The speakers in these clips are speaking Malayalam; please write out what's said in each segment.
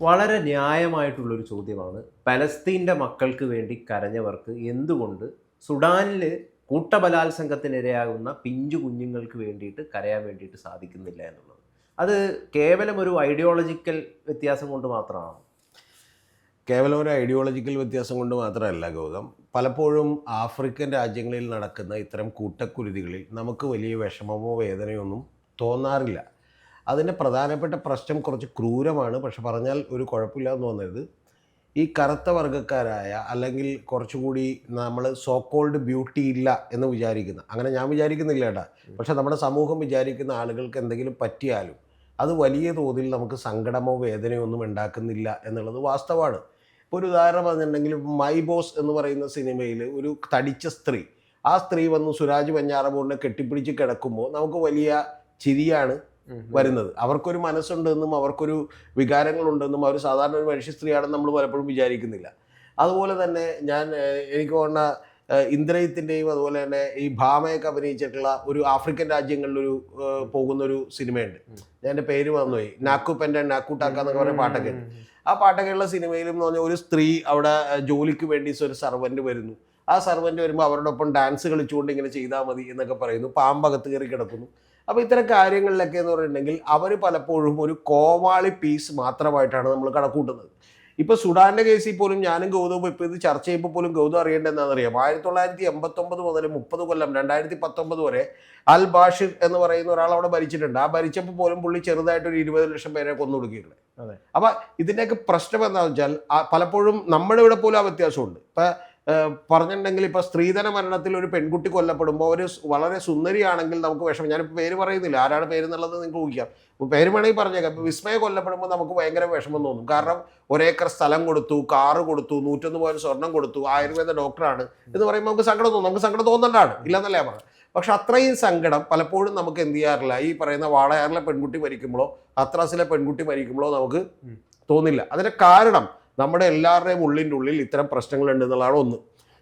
വളരെ ന്യായമായിട്ടുള്ളൊരു ചോദ്യമാണ്. പലസ്തീന്റെ മക്കൾക്ക് വേണ്ടി കരഞ്ഞവർക്ക് എന്തുകൊണ്ട് സുഡാനിൽ കൂട്ടബലാത്സംഗത്തിനിരയാകുന്ന പിഞ്ചു കുഞ്ഞുങ്ങൾക്ക് വേണ്ടിയിട്ട് കരയാൻ വേണ്ടിയിട്ട് സാധിക്കുന്നില്ല എന്നുള്ളത്? അത് കേവലം ഒരു ഐഡിയോളജിക്കൽ വ്യത്യാസം കൊണ്ട് മാത്രമാണ്? കേവലം ഒരു ഐഡിയോളജിക്കൽ വ്യത്യാസം കൊണ്ട് മാത്രമല്ല ഗൗതം. പലപ്പോഴും ആഫ്രിക്കൻ രാജ്യങ്ങളിൽ നടക്കുന്ന ഇത്തരം കൂട്ടക്കുരുതികളിൽ നമുക്ക് വലിയ വിഷമമോ വേദനയോ ഒന്നും തോന്നാറില്ല. അതിന്റെ പ്രധാനപ്പെട്ട പ്രശ്നം കുറച്ച് ക്രൂരമാണ്. പക്ഷെ പറഞ്ഞാൽ ഒരു കുഴപ്പമില്ല എന്ന് തോന്നരുത്. ഈ കറുത്ത വർഗക്കാരായ അല്ലെങ്കിൽ കുറച്ചുകൂടി നമ്മൾ സോ കോൾഡ് ബ്യൂട്ടി ഇല്ല എന്ന് വിചാരിക്കുന്ന അങ്ങനെ ഞാൻ വിചാരിക്കുന്നില്ല ഏട്ടാ പക്ഷെ നമ്മുടെ സമൂഹം വിചാരിക്കുന്ന ആളുകൾക്ക് എന്തെങ്കിലും പറ്റിയാലും അത് വലിയ തോതിൽ നമുക്ക് സങ്കടമോ വേദനയോ ഒന്നും ഉണ്ടാക്കുന്നില്ല എന്നുള്ളത് വാസ്തവമാണ്. ഇപ്പോൾ ഒരു ഉദാഹരണം പറഞ്ഞിട്ടുണ്ടെങ്കിൽ മൈ ബോസ് എന്ന് പറയുന്ന സിനിമയിൽ ഒരു തടിച്ച സ്ത്രീ ആ സ്ത്രീ വന്ന് സുരാജ് വെഞ്ഞാറമൂടിനെ കെട്ടിപ്പിടിച്ച് കിടക്കുമ്പോൾ നമുക്ക് വലിയ ചിരിയാണ് വരുന്നത്. അവർക്കൊരു മനസ്സുണ്ടെന്നും അവർക്കൊരു വികാരങ്ങളുണ്ടെന്നും അവർ സാധാരണ ഒരു മനുഷ്യ സ്ത്രീയാണെന്ന് നമ്മൾ പലപ്പോഴും വിചാരിക്കുന്നില്ല. അതുപോലെ തന്നെ ഞാൻ എനിക്ക് തോന്നുന്ന ഇന്ദ്രയത്തിന്റെയും ഇന്ദ്രജിത്തിന്റെയും അതുപോലെ തന്നെ ഈ ഭാമയൊക്കെ അഭിനയിച്ചിട്ടുള്ള ഒരു ആഫ്രിക്കൻ രാജ്യങ്ങളിലൊരു പോകുന്നൊരു സിനിമയുണ്ട്. ഞാൻ എന്റെ പേര് വന്നുപോയി നാക്കു പെന്റെ നാക്കൂട്ടാക്ക എന്നൊക്കെ പറയുന്ന പാട്ടൊക്കെ. ആ പാട്ടൊക്കെയുള്ള സിനിമയിലും എന്ന് പറഞ്ഞാൽ ഒരു സ്ത്രീ അവിടെ ജോലിക്ക് വേണ്ടി ഒരു സർവന്റ് വരുന്നു. ആ സർവന്റ് വരുമ്പോൾ അവരുടെ ഒപ്പം ഡാൻസ് കളിച്ചുകൊണ്ട് ഇങ്ങനെ ചെയ്താൽ മതി എന്നൊക്കെ പറയുന്നു. പാമ്പകത്ത് കയറി കിടക്കുന്നു. അപ്പോൾ ഇത്തരം കാര്യങ്ങളിലൊക്കെ എന്ന് പറഞ്ഞിട്ടുണ്ടെങ്കിൽ അവർ പലപ്പോഴും ഒരു കോവാളി പീസ് മാത്രമായിട്ടാണ് നമ്മൾ കണക്കൂട്ടുന്നത്. ഇപ്പോൾ സുഡാന്റെ കേസിൽ പോലും ഞാനും ഗൗതവും ഇപ്പോൾ ഇത് ചർച്ച ചെയ്യുമ്പോൾ പോലും ഗൗതം അറിയേണ്ടത് എന്താണെന്നറിയാം ആയിരത്തി തൊള്ളായിരത്തി എൺപത്തൊമ്പത് മുതൽ മുപ്പത് കൊല്ലം രണ്ടായിരത്തി പത്തൊമ്പത് വരെ അൽ ബാഷിർ എന്ന് പറയുന്ന ഒരാൾ അവിടെ ഭരിച്ചിട്ടുണ്ട്. ആ ഭരിച്ചപ്പോൾ പോലും പുള്ളി ചെറുതായിട്ട് ഒരു ഇരുപത് ലക്ഷം പേരെ കൊന്നു അതെ. അപ്പൊ ഇതിന്റെയൊക്കെ പ്രശ്നം എന്താണെന്ന് വെച്ചാൽ പലപ്പോഴും നമ്മുടെ ഇവിടെ പോലും ആ വ്യത്യാസമുണ്ട്. ഇപ്പൊ പറഞ്ഞിട്ടുണ്ടെങ്കിൽ ഇപ്പൊ സ്ത്രീധന മരണത്തിൽ ഒരു പെൺകുട്ടി കൊല്ലപ്പെടുമ്പോൾ ഒരു വളരെ സുന്ദരിയാണെങ്കിൽ നമുക്ക് വിഷമം. ഞാനിപ്പോൾ പേര് പറയുന്നില്ല. ആരാണ് പേര് എന്നുള്ളത് നിങ്ങൾക്ക് ഊഹിക്കാം. ഇപ്പോൾ പേര് വേണമെങ്കിൽ പറഞ്ഞേക്കാം. ഇപ്പൊ വിസ്മയ കൊല്ലപ്പെടുമ്പോൾ നമുക്ക് ഭയങ്കര വിഷമം തോന്നും. കാരണം ഒരേക്കർ സ്ഥലം കൊടുത്തു കാറ് കൊടുത്തു നൂറ്റൊന്ന് പോയിന്റ് സ്വർണം കൊടുത്തു ആയുർവേദ ഡോക്ടറാണ് എന്ന് പറയുമ്പോൾ നമുക്ക് സങ്കടം തോന്നും. നമുക്ക് സങ്കടം തോന്നണ്ടാണ് ഇല്ലെന്നല്ല ഞാൻ പറഞ്ഞത്? പക്ഷെ അത്രയും സങ്കടം പലപ്പോഴും നമുക്ക് എന്ത് ചെയ്യാറില്ല. ഈ പറയുന്ന വാളയാറിലെ പെൺകുട്ടി മരിക്കുമ്പോഴോ അത്രാസിലെ പെൺകുട്ടി മരിക്കുമ്പോഴോ നമുക്ക് തോന്നില്ല. അതിന്റെ കാരണം നമ്മുടെ എല്ലാവരുടെയും ഉള്ളിന്റെ ഉള്ളിൽ ഇത്തരം പ്രശ്നങ്ങളുണ്ട് എന്നുള്ളതാണ് ഒന്ന്.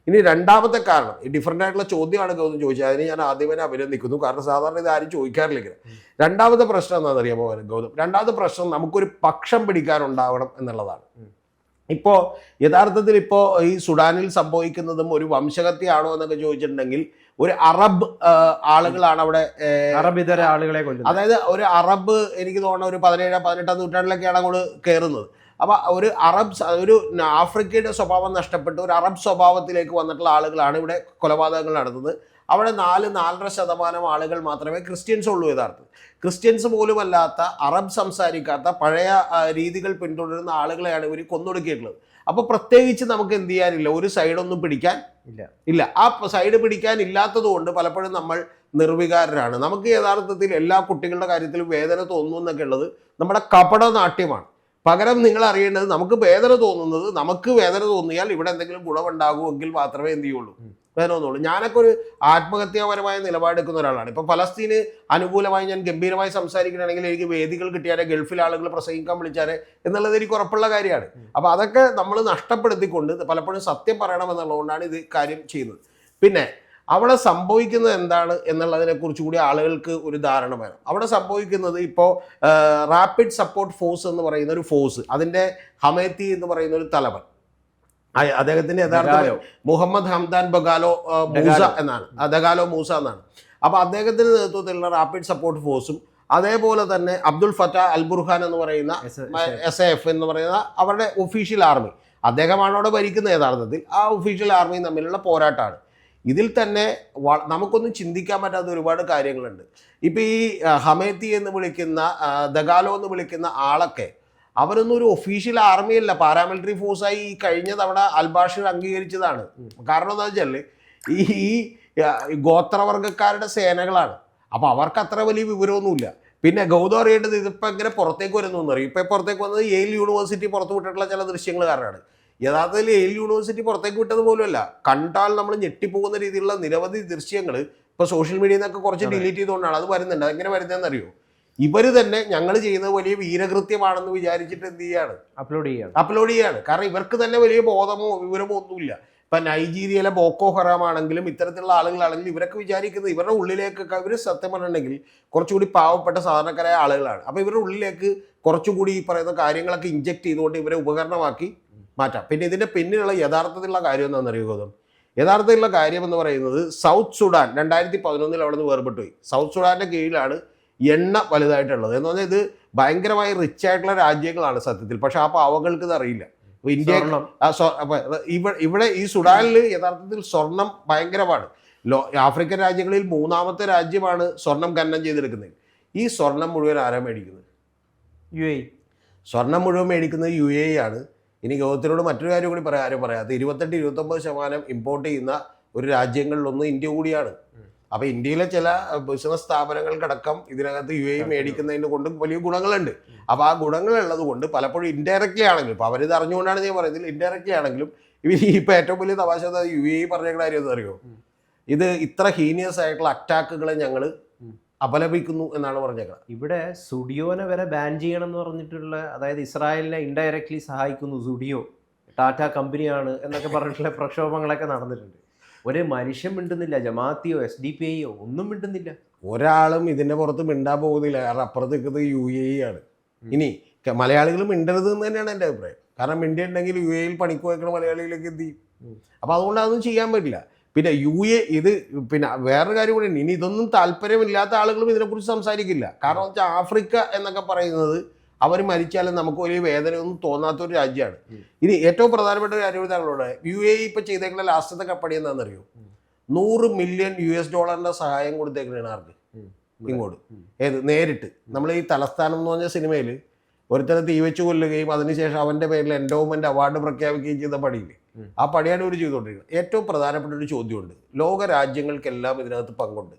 ഇനി രണ്ടാമത്തെ കാരണം ഈ ഡിഫറെന്റ് ആയിട്ടുള്ള ചോദ്യമാണ് ഗൗതം ചോദിച്ചത്. അതിന് ഞാൻ ആദ്യമേ അഭിനന്ദിക്കുന്നു. കാരണം സാധാരണ ഇത് ആരും ചോദിക്കാറില്ല ഇങ്ങനെ. രണ്ടാമത്തെ പ്രശ്നം എന്താണെന്ന് അറിയാമോ ഗൗതം. രണ്ടാമത്തെ പ്രശ്നം നമുക്കൊരു പക്ഷം പിടിക്കാനുണ്ടാവണം എന്നുള്ളതാണ്. ഇപ്പോൾ യഥാർത്ഥത്തിൽ ഇപ്പോൾ ഈ സുഡാനിൽ സംഭവിക്കുന്നതും ഒരു വംശഹത്യയാണോ എന്നൊക്കെ ചോദിച്ചിട്ടുണ്ടെങ്കിൽ ഒരു അറബ് ആളുകളാണ് അവിടെ അറബ് ഇതര ആളുകളെ കൊല്ലുന്നത്. അതായത് ഒരു അറബ് എനിക്ക് തോന്നുന്ന ഒരു പതിനേഴാം പതിനെട്ടാം നൂറ്റാണ്ടിലൊക്കെയാണ് അങ്ങോട്ട് കയറുന്നത് അപ്പോൾ ഒരു അറബ് ഒരു ആഫ്രിക്കയുടെ സ്വഭാവം നഷ്ടപ്പെട്ട്. ഒരു അറബ് സ്വഭാവത്തിലേക്ക് വന്നിട്ടുള്ള ആളുകളാണ് ഇവിടെ കൊലപാതകങ്ങൾ നടത്തുന്നത്. അവിടെ നാല് നാലര ശതമാനം ആളുകൾ മാത്രമേ ക്രിസ്ത്യൻസ് ഉള്ളൂ യഥാർത്ഥം ക്രിസ്ത്യൻസ് പോലുമല്ലാത്ത അറബ് സംസാരിക്കാത്ത പഴയ രീതികൾ പിന്തുടരുന്ന ആളുകളെയാണ് ഇവർ കൊന്നൊടുക്കിയിട്ടുള്ളത്. അപ്പോൾ പ്രത്യേകിച്ച് നമുക്ക് എന്ത് ചെയ്യാനില്ല. ഒരു സൈഡൊന്നും പിടിക്കാൻ ഇല്ല. ഇല്ല. ആ സൈഡ് പിടിക്കാൻ ഇല്ലാത്തത് കൊണ്ട് പലപ്പോഴും നമ്മൾ നിർവികാരരാണ്. നമുക്ക് യഥാർത്ഥത്തിൽ എല്ലാ കുട്ടികളുടെ കാര്യത്തിലും വേദന തോന്നുന്നു എന്നൊക്കെ ഉള്ളത് നമ്മുടെ കപട നാട്യമാണ് പകരം നിങ്ങൾ അറിയേണ്ടത് നമുക്ക് വേദന തോന്നുന്നത് നമുക്ക് വേദന തോന്നിയാൽ ഇവിടെ എന്തെങ്കിലും ഗുണമുണ്ടാകുമെങ്കിൽ മാത്രമേ എന്ത് ചെയ്യുള്ളൂ. വേദന തോന്നുള്ളൂ. ഞാനൊക്കെ ഒരു ആത്മഹത്യാപരമായ നിലപാടെടുക്കുന്ന ഒരാളാണ്. ഇപ്പൊ ഫലസ്തീന് അനുകൂലമായി ഞാൻ ഗംഭീരമായി സംസാരിക്കുകയാണെങ്കിൽ എനിക്ക് വേദികൾ കിട്ടിയാലേ ഗൾഫിൽ ആളുകൾ പ്രസംഗിക്കാൻ വിളിച്ചാലേ എന്നുള്ളത് എനിക്ക് ഉറപ്പുള്ള കാര്യമാണ്. അപ്പൊ അതൊക്കെ നമ്മൾ നഷ്ടപ്പെടുത്തിക്കൊണ്ട് പലപ്പോഴും സത്യം പറയണമെന്നുള്ളതുകൊണ്ടാണ് ഇത് കാര്യം ചെയ്യുന്നത്. പിന്നെ അവിടെ സംഭവിക്കുന്നത് എന്താണ് എന്നുള്ളതിനെ കുറിച്ച് കൂടി ആളുകൾക്ക് ഒരു ധാരണ വേണം. അവിടെ സംഭവിക്കുന്നത് ഇപ്പോൾ റാപ്പിഡ് സപ്പോർട്ട് ഫോഴ്സ് എന്ന് പറയുന്ന ഒരു ഫോഴ്സ് അതിന്റെ ഹമേത്തി എന്ന് പറയുന്ന ഒരു തലവൻ. അദ്ദേഹത്തിന്റെ യഥാർത്ഥ. മുഹമ്മദ് ഹംദാൻ ബഗാലോ മൂസ എന്നാണ്. അദഗാലോ മൂസ എന്നാണ്. അപ്പോൾ അദ്ദേഹത്തിന്റെ നേതൃത്വത്തിലുള്ള റാപ്പിഡ് സപ്പോർട്ട് ഫോഴ്സും അതേപോലെ തന്നെ അബ്ദുൽ ഫത്ത അൽ ബുർഹാൻ എന്ന് പറയുന്ന എസ്- എഫ് എന്ന് പറയുന്ന അവരുടെ ഒഫീഷ്യൽ ആർമി അദ്ദേഹമാണ് അവിടെ ഭരിക്കുന്ന യഥാർത്ഥത്തിൽ. ആ ഒഫീഷ്യൽ ആർമിയും തമ്മിലുള്ള പോരാട്ടമാണ്. ഇതിൽ തന്നെ നമുക്കൊന്നും ചിന്തിക്കാൻ പറ്റാത്ത ഒരുപാട് കാര്യങ്ങളുണ്ട്. ഇപ്പം ഈ ഹമേത്തി എന്ന് വിളിക്കുന്ന ദഗാലോ എന്ന് വിളിക്കുന്ന ആളൊക്കെ അവരൊന്നും ഒരു ഒഫീഷ്യൽ ആർമിയല്ല പാരാമിലിറ്ററി ഫോഴ്സായി ഈ കഴിഞ്ഞ തവണ അൽബാഷിർ അംഗീകരിച്ചതാണ്. കാരണം എന്താ വെച്ചാൽ ഈ ഗോത്രവർഗക്കാരുടെ സേനകളാണ്. അപ്പോൾ അവർക്ക് അത്ര വലിയ വിവരമൊന്നുമില്ല. പിന്നെ ഗൗതം അറിയേണ്ടത് ഇതിപ്പോൾ എങ്ങനെ പുറത്തേക്ക് വരുന്നു എന്നറിയും? ഇപ്പോൾ പുറത്തേക്ക് വന്നത് യെയിൽ യൂണിവേഴ്സിറ്റി പുറത്തു വിട്ടിട്ടുള്ള ചില ദൃശ്യങ്ങൾ കാരണമാണ്. യഥാർത്ഥത്തിൽ യെയിൽ യൂണിവേഴ്സിറ്റി പുറത്തേക്ക് വിട്ടത് പോലുമല്ല. കണ്ടാൽ നമ്മൾ ഞെട്ടിപ്പോകുന്ന രീതിയിലുള്ള നിരവധി ദൃശ്യങ്ങൾ ഇപ്പോൾ സോഷ്യൽ മീഡിയയിൽ നിന്നൊക്കെ കുറച്ച് ഡിലീറ്റ് ചെയ്തുകൊണ്ടാണ്. അത് വരുന്നുണ്ട്. അതെങ്ങനെ വരുന്നതെന്ന് അറിയോ ഇവർ തന്നെ ഞങ്ങൾ ചെയ്യുന്നത് വലിയ വീരകൃത്യമാണെന്ന് വിചാരിച്ചിട്ട് എന്ത് ചെയ്യാണ്? അപ്ലോഡ് ചെയ്യാണ്. അപ്ലോഡ് ചെയ്യാണ്. കാരണം ഇവർക്ക് തന്നെ വലിയ ബോധമോ വിവരമോ ഒന്നുമില്ല. ഇപ്പൊ നൈജീരിയയിലെ ബോക്കോ ഹറാം ആണെങ്കിലും ഇത്തരത്തിലുള്ള ആളുകളാണെങ്കിലും ഇവരൊക്കെ വിചാരിക്കുന്നത് ഇവരുടെ ഉള്ളിലേക്കൊക്കെ ഇവർ സത്യം പറഞ്ഞിട്ടുണ്ടെങ്കിൽ കുറച്ചുകൂടി പാവപ്പെട്ട സാധാരണക്കാരായ ആളുകളാണ്. അപ്പോൾ ഇവരുടെ ഉള്ളിലേക്ക് കുറച്ചുകൂടി ഈ പറയുന്ന കാര്യങ്ങളൊക്കെ ഇഞ്ചെക്ട് ചെയ്തുകൊണ്ട് ഇവരെ ഉപകരണമാക്കി മാറ്റാം. പിന്നെ ഇതിന്റെ പിന്നിലുള്ള യഥാർത്ഥത്തിലുള്ള കാര്യം എന്താണെന്നറിയോ ഗൗതം? യഥാർത്ഥത്തിലുള്ള കാര്യം എന്ന് പറയുന്നത് സൗത്ത് സുഡാൻ രണ്ടായിരത്തി പതിനൊന്നിൽ അവിടെ നിന്ന് വേർപെട്ടു പോയി സൗത്ത് സുഡാന്റെ കീഴിലാണ് എണ്ണ വലുതായിട്ടുള്ളത്. എന്ന് പറഞ്ഞാൽ ഇത് ഭയങ്കരമായി റിച്ച് ആയിട്ടുള്ള രാജ്യങ്ങളാണ് സത്യത്തിൽ. പക്ഷെ ആ പാവങ്ങൾക്ക് ഇത് അറിയില്ല. ഇന്ത്യ ഇവിടെ ഈ സുഡാനിൽ യഥാർത്ഥത്തിൽ സ്വർണം ഭയങ്കരമാണ്. ലോ ആഫ്രിക്കൻ രാജ്യങ്ങളിൽ മൂന്നാമത്തെ രാജ്യമാണ് സ്വർണം ഖനനം ചെയ്തെടുക്കുന്നത്. ഈ സ്വർണം മുഴുവൻ ആരാ മേടിക്കുന്നത്? യു എ സ്വർണം മുഴുവൻ മേടിക്കുന്നത് യു എ ആണ്. ഇനി ഗൗതത്തിനോട് മറ്റൊരു കാര്യം കൂടി പറയാം. ആരും അത് ഇരുപത്തെട്ട് ഇരുപത്തൊമ്പത് ശതമാനം ഇമ്പോർട്ട് ചെയ്യുന്ന ഒരു രാജ്യങ്ങളിലൊന്ന് ഇന്ത്യ കൂടിയാണ്. അപ്പോൾ ഇന്ത്യയിലെ ചില ബിസിനസ് സ്ഥാപനങ്ങൾക്കടക്കം ഇതിനകത്ത് യു എ മേടിക്കുന്നതിന് കൊണ്ട് വലിയ ഗുണങ്ങളുണ്ട്. അപ്പോൾ ആ ഗുണങ്ങളുള്ളത് കൊണ്ട് പലപ്പോഴും ഇൻഡയറക്റ്റ്ലി ആണെങ്കിലും ഇപ്പോൾ അവരിത് അറിഞ്ഞുകൊണ്ടാണ് ഞാൻ പറയുന്നത് ഇൻഡയറക്റ്റ്ലി ആണെങ്കിലും ഇവർ ഇപ്പോൾ ഏറ്റവും വലിയ തമാശ യു എ പറഞ്ഞ കാര്യം അറിയോ? ഇത് ഇത്ര ഹീനിയസ് ആയിട്ടുള്ള അറ്റാക്കുകളെ ഞങ്ങൾ. അപലപിക്കുന്നു എന്നാണ് പറഞ്ഞേക്കുന്നത് ഇവിടെ സുഡിയോനെ വരെ ബാൻ ചെയ്യണം എന്ന് പറഞ്ഞിട്ടുള്ള അതായത് ഇസ്രായേലിനെ ഇൻഡയറക്ട്ലി സഹായിക്കുന്നു സുഡിയോ ടാറ്റ കമ്പനിയാണ് എന്നൊക്കെ പറഞ്ഞിട്ടുള്ള പ്രക്ഷോഭങ്ങളൊക്കെ നടന്നിട്ടുണ്ട്. ഒരു മനുഷ്യൻ മിണ്ടുന്നില്ല ജമാഅത്തിയോ എസ് ഡി പി ഐയോ ഒന്നും മിണ്ടുന്നില്ല. ഒരാളും ഇതിന്റെ പുറത്ത് മിണ്ടാൻ പോകുന്നില്ല. കാരണം അപ്പുറത്ത് നിൽക്കുന്നത് യു എ ആണ്. ഇനി മലയാളികൾ മിണ്ടരുത് എന്ന് തന്നെയാണ് എന്റെ അഭിപ്രായം. കാരണം മിണ്ടിയുണ്ടെങ്കിൽ യു എയിൽ പണിക്ക് വയ്ക്കുന്ന മലയാളികളിലേക്ക് എന്ത് ചെയ്യും? അപ്പോൾ അതുകൊണ്ട് അതൊന്നും ചെയ്യാൻ പറ്റില്ല. പിന്നെ യു എ ഇത് പിന്നെ വേറൊരു കാര്യം കൂടി ഇനി ഇതൊന്നും താല്പര്യമില്ലാത്ത ആളുകളും ഇതിനെക്കുറിച്ച് സംസാരിക്കില്ല. കാരണം വെച്ചാൽ ആഫ്രിക്ക എന്നൊക്കെ പറയുന്നത് അവർ മരിച്ചാലും നമുക്ക് വലിയ വേദനയൊന്നും തോന്നാത്ത ഒരു രാജ്യമാണ്. ഇനി ഏറ്റവും പ്രധാനപ്പെട്ട ഒരു കാര്യം താങ്കളോട് യു എ ഇപ്പൊ ചെയ്തേക്കുന്ന ലാസ്റ്റത്തെ കപ്പടി എന്താണെന്നറിയോ. നൂറ് മില്യൺ യു എസ് ഡോളറിന്റെ സഹായം കൊടുത്തേക്കുന്നതാണ് ആർക്ക്? ഇങ്ങോട്ട്. ഏത്? നേരിട്ട്. നമ്മൾ ഈ തലസ്ഥാനം എന്ന് പറഞ്ഞ സിനിമയിൽ ഒരുത്തനെ തീ വെച്ച് കൊല്ലുകയും അതിനുശേഷം അവന്റെ പേരിൽ എൻഡോമെന്റ് അവാർഡ് പ്രഖ്യാപിക്കുകയും ചെയ്ത പടിയില്ലേ. ആ ഒരു ചെയ്തുകൊണ്ടിരിക്കുന്നത് ഏറ്റവും പ്രധാനപ്പെട്ട ഒരു ചോദ്യമുണ്ട്. ലോക രാജ്യങ്ങൾക്കെല്ലാം ഇതിനകത്ത് പങ്കുണ്ട്.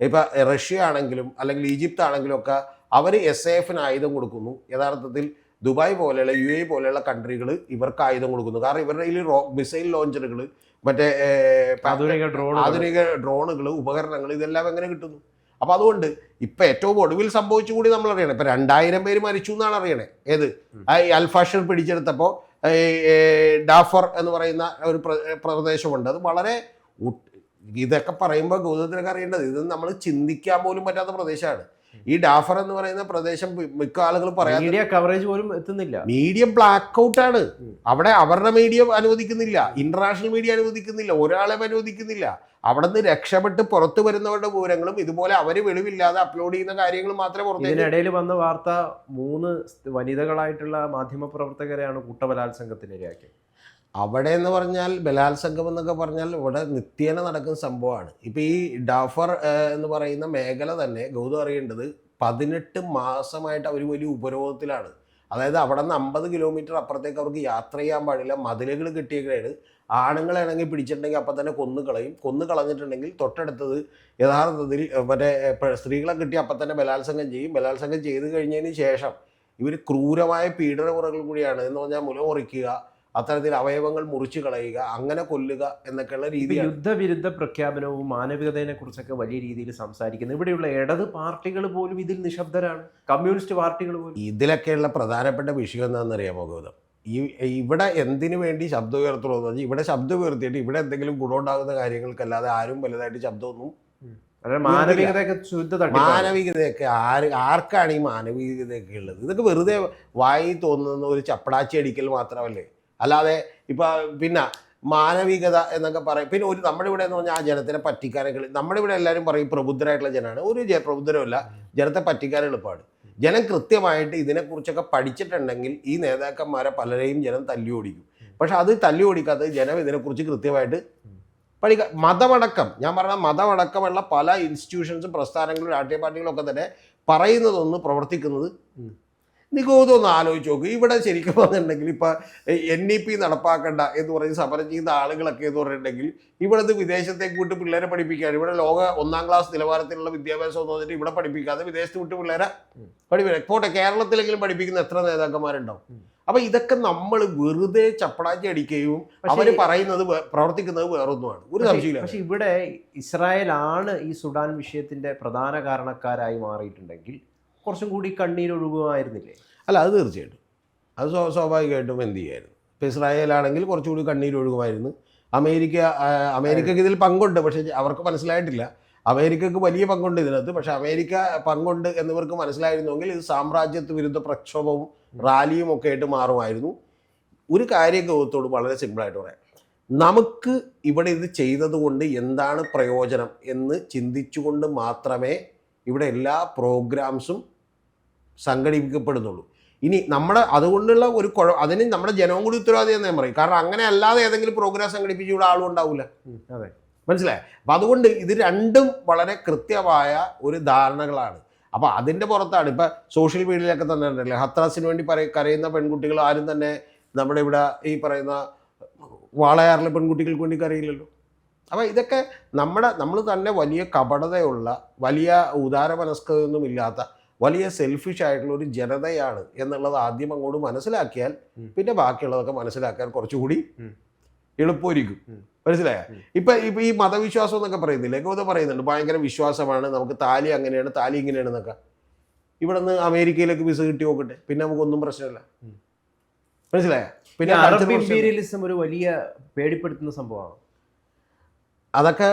ഇപ്പൊ റഷ്യ ആണെങ്കിലും അല്ലെങ്കിൽ ഈജിപ്ത് ആണെങ്കിലും ഒക്കെ അവർ എസ് എ എഫിന് ആയുധം കൊടുക്കുന്നു. യഥാർത്ഥത്തിൽ ദുബായ് പോലെയുള്ള യു എ പോലെയുള്ള കൺട്രികൾ ഇവർക്ക് ആയുധം കൊടുക്കുന്നു. കാരണം ഇവരുടെ കയ്യിൽ റോ മിസൈൽ ലോഞ്ചറുകൾ മറ്റേ ആധുനിക ഡ്രോൺ ആധുനിക ഡ്രോണുകൾ ഉപകരണങ്ങൾ ഇതെല്ലാം എങ്ങനെ കിട്ടുന്നു? അപ്പൊ അതുകൊണ്ട് ഇപ്പൊ ഏറ്റവും ഒടുവിൽ സംഭവിച്ചു കൂടി നമ്മൾ അറിയണം ഇപ്പൊ രണ്ടായിരം പേര് മരിച്ചു എന്നാണ് അറിയണേ. ഏത്? ഈ അൽഫാഷർ പിടിച്ചെടുത്തപ്പോ ഈ, ഏ, ഡാഫർ എന്ന് പറയുന്ന ഒരു പ്ര- പ്രദേശമുണ്ട്. അത് വളരെ ഇതൊക്കെ പറയുമ്പോൾ ഗൗതത്തിനൊക്കെ അറിയേണ്ടത് ഇത് നമ്മൾ ചിന്തിക്കാൻ പോലും പറ്റാത്ത പ്രദേശമാണ്. ഈ ഡാഫർ എന്ന് പറയുന്ന പ്രദേശം മിക്ക ആളുകൾ പറയാം മീഡിയ കവറേജ് പോലും എത്തുന്നില്ല. മീഡിയ ബ്ലാക്ക് ഔട്ട് ആണ് അവിടെ അവരുടെ മീഡിയ അനുവദിക്കുന്നില്ല. ഇന്റർനാഷണൽ മീഡിയ അനുവദിക്കുന്നില്ല. ഒരാളെ അനുവദിക്കുന്നില്ല. അവിടെ നിന്ന് രക്ഷപ്പെട്ട് പുറത്തു വരുന്നവരുടെ വിവരങ്ങളും ഇതുപോലെ അവർ വെളിവില്ലാതെ അപ്ലോഡ് ചെയ്യുന്ന കാര്യങ്ങൾ മാത്രമേ പുറത്തു ഇതിനിടയിൽ വന്ന വാർത്ത മൂന്ന് വനിതകളായിട്ടുള്ള മാധ്യമ പ്രവർത്തകരെയാണ് കൂട്ടബലാത്സംഗത്തിനിരയാക്കിയത് അവിടെ എന്ന് പറഞ്ഞാൽ ബലാത്സംഗം എന്നൊക്കെ പറഞ്ഞാൽ ഇവിടെ നിത്യേന നടക്കുന്ന സംഭവമാണ്. ഇപ്പം ഈ ഡാഫർ എന്ന് പറയുന്ന മേഖല തന്നെ ഗൗതം അറിയേണ്ടത് പതിനെട്ട് മാസമായിട്ട് അവർ വലിയ ഉപരോധത്തിലാണ്. അതായത് അവിടെ നിന്ന് അമ്പത് കിലോമീറ്റർ അപ്പുറത്തേക്ക് അവർക്ക് യാത്ര ചെയ്യാൻ പാടില്ല. മതിലുകൾ കിട്ടിയേക്കാണ് ആണുങ്ങളാണെങ്കിൽ പിടിച്ചിട്ടുണ്ടെങ്കിൽ അപ്പം തന്നെ കൊന്നു കളയും. കൊന്നു കളഞ്ഞിട്ടുണ്ടെങ്കിൽ തൊട്ടടുത്തത് യഥാർത്ഥത്തിൽ മറ്റേ സ്ത്രീകളെ കിട്ടി അപ്പം തന്നെ ബലാത്സംഗം ചെയ്യും. ബലാത്സംഗം ചെയ്ത് കഴിഞ്ഞതിന് ശേഷം ഇവർ ക്രൂരമായ പീഡന മുറകൾ കൂടിയാണ്. എന്ന് പറഞ്ഞാൽ മുല അത്തരത്തിൽ അവയവങ്ങൾ മുറിച്ചു കളയുക അങ്ങനെ കൊല്ലുക എന്നൊക്കെയുള്ള രീതി യുദ്ധവിരുദ്ധ പ്രഖ്യാപനവും മാനവികതയെ കുറിച്ചൊക്കെ വലിയ രീതിയിൽ സംസാരിക്കുന്നു ഇവിടെയുള്ള ഇടത് പാർട്ടികൾ പോലും ഇതിൽ നിശബ്ദരാണ്. കമ്മ്യൂണിസ്റ്റ് പാർട്ടികൾ പോലും. ഇതിലൊക്കെയുള്ള പ്രധാനപ്പെട്ട വിഷയം എന്താണെന്ന് അറിയാമോ ഗൗതം? ഈ ഇവിടെ എന്തിനു വേണ്ടി ശബ്ദം ഉയർത്തണമെന്ന് പറഞ്ഞാൽ ഇവിടെ ശബ്ദം ഉയർത്തിയിട്ട് ഇവിടെ എന്തെങ്കിലും ഗുണമുണ്ടാകുന്ന കാര്യങ്ങൾക്കല്ലാതെ ആരും വലുതായിട്ട് ശബ്ദമൊന്നും മാനവികതയൊക്കെ ആര് ആർക്കാണ് ഈ മാനവികതയൊക്കെ ഉള്ളത്? ഇതൊക്കെ വെറുതെ വായി തോന്നുന്ന ഒരു ചപ്പടാച്ചി അടിക്കൽ മാത്രമല്ലേ? അല്ലാതെ ഇപ്പം പിന്നെ മാനവികത എന്നൊക്കെ പറയും. പിന്നെ ഒരു നമ്മുടെ ഇവിടെ എന്ന് പറഞ്ഞാൽ ആ ജനത്തിനെ പറ്റിക്കാനൊക്കെ നമ്മുടെ ഇവിടെ എല്ലാവരും പറയും പ്രബുദ്ധരായിട്ടുള്ള ജനമാണ് ഒരു പ്രബുദ്ധരുമല്ല. ജനത്തെ പറ്റിക്കാൻ എളുപ്പമാണ് ജനം കൃത്യമായിട്ട് ഇതിനെക്കുറിച്ചൊക്കെ പഠിച്ചിട്ടുണ്ടെങ്കിൽ ഈ നേതാക്കന്മാരെ പലരെയും ജനം തല്ലി ഓടിക്കും പക്ഷെ അത് തല്ലി ഓടിക്കാത്തത് ജനം ഇതിനെക്കുറിച്ച് കൃത്യമായിട്ട് പഠിക്കുക മതമടക്കം. ഞാൻ പറഞ്ഞ മതമടക്കമുള്ള പല ഇൻസ്റ്റിറ്റ്യൂഷൻസും പ്രസ്ഥാനങ്ങളും രാഷ്ട്രീയ പാർട്ടികളും ഒക്കെ തന്നെ പറയുന്നതൊന്ന് പ്രവർത്തിക്കുന്നത് ഉം. നിഗൂതം ഒന്ന് ആലോചിച്ച് നോക്കും. ഇവിടെ ശരിക്കും പറഞ്ഞിട്ടുണ്ടെങ്കിൽ ഇപ്പം എൻ ഇ പി നടപ്പാക്കണ്ട എന്ന് പറഞ്ഞ് സമരം ചെയ്യുന്ന ആളുകളൊക്കെ എന്ന് പറഞ്ഞിട്ടുണ്ടെങ്കിൽ ഇവിടുന്ന് വിദേശത്തേക്ക് വിട്ട് പിള്ളേരെ പഠിപ്പിക്കാൻ ഇവിടെ ലോക ഒന്നാം ക്ലാസ് നിലവാരത്തിലുള്ള വിദ്യാഭ്യാസം എന്ന് പറഞ്ഞിട്ട് ഇവിടെ പഠിപ്പിക്കാതെ വിദേശത്ത് വിട്ട് പിള്ളേരെ. പഠിപ്പിക്കുക പോട്ടെ കേരളത്തിലെങ്കിലും പഠിപ്പിക്കുന്ന എത്ര നേതാക്കന്മാരുണ്ടാവും? അപ്പം ഇതൊക്കെ നമ്മൾ വെറുതെ ചപ്പടാച്ചി അടിക്കുകയും അവർ പറയുന്നത് പ്രവർത്തിക്കുന്നത് വേറൊന്നുമാണ്. ഒരു സംശയമില്ല പക്ഷേ ഇവിടെ ഇസ്രായേലാണ് ഈ സുഡാൻ വിഷയത്തിന്റെ പ്രധാന കാരണക്കാരായി മാറിയിട്ടുണ്ടെങ്കിൽ കുറച്ചും കൂടി കണ്ണീരൊഴുകുമായിരുന്നില്ലേ അല്ല അത് തീർച്ചയായിട്ടും. അത് സ്വാ- സ്വാഭാവികമായിട്ടും എന്ത് ചെയ്യായിരുന്നു ഇപ്പോൾ ഇസ്രായേലാണെങ്കിൽ കുറച്ചുകൂടി കണ്ണീരൊഴുകുമായിരുന്നു അമേരിക്ക അമേരിക്കയ്ക്ക് ഇതിൽ പങ്കുണ്ട് പക്ഷേ അവർക്ക് മനസ്സിലായിട്ടില്ല. അമേരിക്കക്ക് വലിയ പങ്കുണ്ട് ഇതിനകത്ത് പക്ഷെ അമേരിക്ക പങ്കുണ്ട് എന്നിവർക്ക് മനസ്സിലായിരുന്നുവെങ്കിൽ ഇത് സാമ്രാജ്യത്വ വിരുദ്ധ പ്രക്ഷോഭവും റാലിയും ഒക്കെ ആയിട്ട് മാറുമായിരുന്നു. ഒരു കാര്യഗൗഹത്തോട് വളരെ സിമ്പിളായിട്ട് പറയാം. നമുക്ക് ഇവിടെ ഇത് ചെയ്തതുകൊണ്ട് എന്താണ് പ്രയോജനം എന്ന് ചിന്തിച്ചുകൊണ്ട് മാത്രമേ ഇവിടെ എല്ലാ പ്രോഗ്രാംസും സംഘടിപ്പിക്കപ്പെടുന്നുള്ളൂ. ഇനി നമ്മുടെ അതുകൊണ്ടുള്ള ഒരു കുഴ അതിന് നമ്മുടെ ജനവും കൂടി ഉത്തരവാദിയെന്ന് ഞാൻ പറയും. കാരണം അങ്ങനെ അല്ലാതെ ഏതെങ്കിലും പ്രോഗ്രാം സംഘടിപ്പിച്ചുകൂടെ ആളും ഉണ്ടാവില്ല അതെ. മനസ്സിലായി? അപ്പം അതുകൊണ്ട് ഇത് രണ്ടും വളരെ കൃത്യമായ ഒരു ധാരണകളാണ്. അപ്പോൾ അതിന്റെ പുറത്താണ്. ഇപ്പം സോഷ്യൽ മീഡിയയിലൊക്കെ തന്നെ ഉണ്ടല്ലേ? ഹത്രാസിന് വേണ്ടി പറയ കരയുന്ന പെൺകുട്ടികൾ ആരും തന്നെ നമ്മുടെ ഇവിടെ ഈ പറയുന്ന വാളയാറിലെ പെൺകുട്ടികൾക്ക് വേണ്ടി കരയില്ലല്ലോ. അപ്പോൾ ഇതൊക്കെ നമ്മുടെ നമ്മൾ തന്നെ വലിയ കപടതയുള്ള വലിയ ഉദാരമനസ്കതയൊന്നും ഇല്ലാത്ത വലിയ സെൽഫിഷ് ആയിട്ടുള്ള ഒരു ജനതയാണ് എന്നുള്ളത് ആദ്യം അങ്ങോട്ട് മനസ്സിലാക്കിയാൽ. പിന്നെ ബാക്കിയുള്ളതൊക്കെ മനസ്സിലാക്കാൻ കുറച്ചുകൂടി. എളുപ്പമായിരിക്കും. മനസ്സിലായ? ഇപ്പൊ ഇപ്പൊ ഈ മതവിശ്വാസം എന്നൊക്കെ പറയുന്നില്ലേ? ഗോത പറയുന്നുണ്ട് ഭയങ്കര വിശ്വാസമാണ് നമുക്ക് താലി അങ്ങനെയാണ് താലി ഇങ്ങനെയാണ് എന്നൊക്കെ ഇവിടെ നിന്ന് അമേരിക്കയിലേക്ക് വിസ കിട്ടി നോക്കട്ടെ പിന്നെ നമുക്കൊന്നും പ്രശ്നമില്ല. മനസ്സിലായ? പിന്നെ പിന്നെ അറബ് ഇമ്പീരിയലിസം ഒരു വലിയ പേടിപ്പെടുത്തുന്ന സംഭവമാണ്. അതൊക്കെ